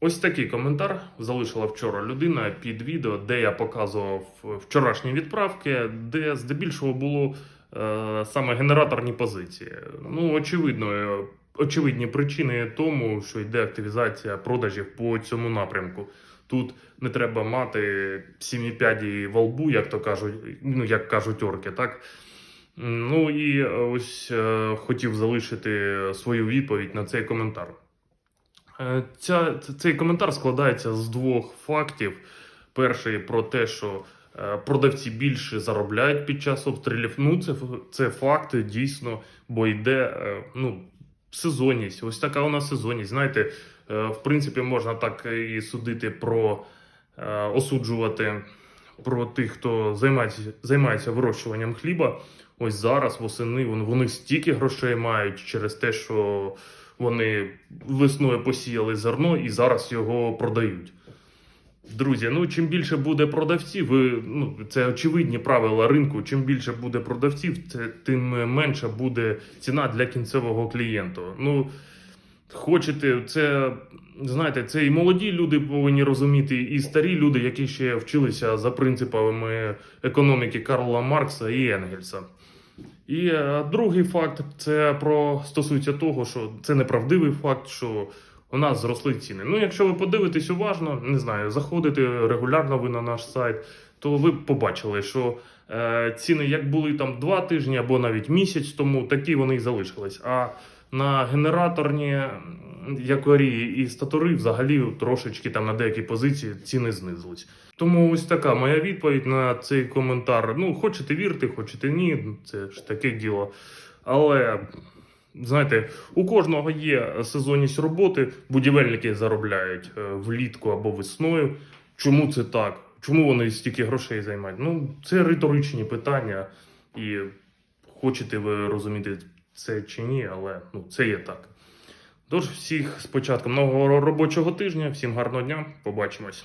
Ось такий коментар залишила вчора людина під відео, де я показував вчорашні відправки, де здебільшого було е, саме генераторні позиції. Ну, очевидно, е, очевидні причини тому, що йде активізація продажів по цьому напрямку. Тут не треба мати сімі п'яді во лбу, як то кажуть, ну як кажуть орки, так. Ну і ось е, хотів залишити свою відповідь на цей коментар. Е, Ця, цей коментар складається з двох фактів. Перший про те, що е, продавці більше заробляють під час обстрілів. Ну, це, це факти дійсно, бо йде е, ну, сезонність. Ось така у нас сезонність. Знаєте, в принципі, можна так і судити про осуджувати про тих, хто займається, займається вирощуванням хліба. Ось зараз восени вони, стільки грошей мають через те, що вони весною посіяли зерно і зараз його продають. Друзі, ну чим більше буде продавців, ви, ну, це очевидні правила ринку. Чим більше буде продавців, це, тим менша буде ціна для кінцевого клієнта. Ну, хочете, це знаєте, це і молоді люди повинні розуміти, і старі люди, які ще вчилися за принципами економіки Карла Маркса і Енгельса. І е, другий факт це про стосується того, що це неправдивий факт, що у нас зросли ціни. Ну, якщо ви подивитесь уважно, не знаю, заходите регулярно ви на наш сайт, то ви бачили, що е, ціни як були там два тижні або навіть місяць тому, такі вони і залишились. А на генераторні якорі і статори взагалі трошечки там на деякі позиції ціни знизились. Тому ось така моя відповідь на цей коментар. Ну, хочете вірте, хочете ні, це ж таке діло. Але знаєте, у кожного є сезонність роботи, будівельники заробляють е, влітку або весною. Чому це так? Чому вони стільки грошей займають? Ну, це риторичні питання, і хочете ви розуміти це чи ні, але ну, це є так. Тож, всіх з початком нового робочого тижня, всім гарного дня, побачимось.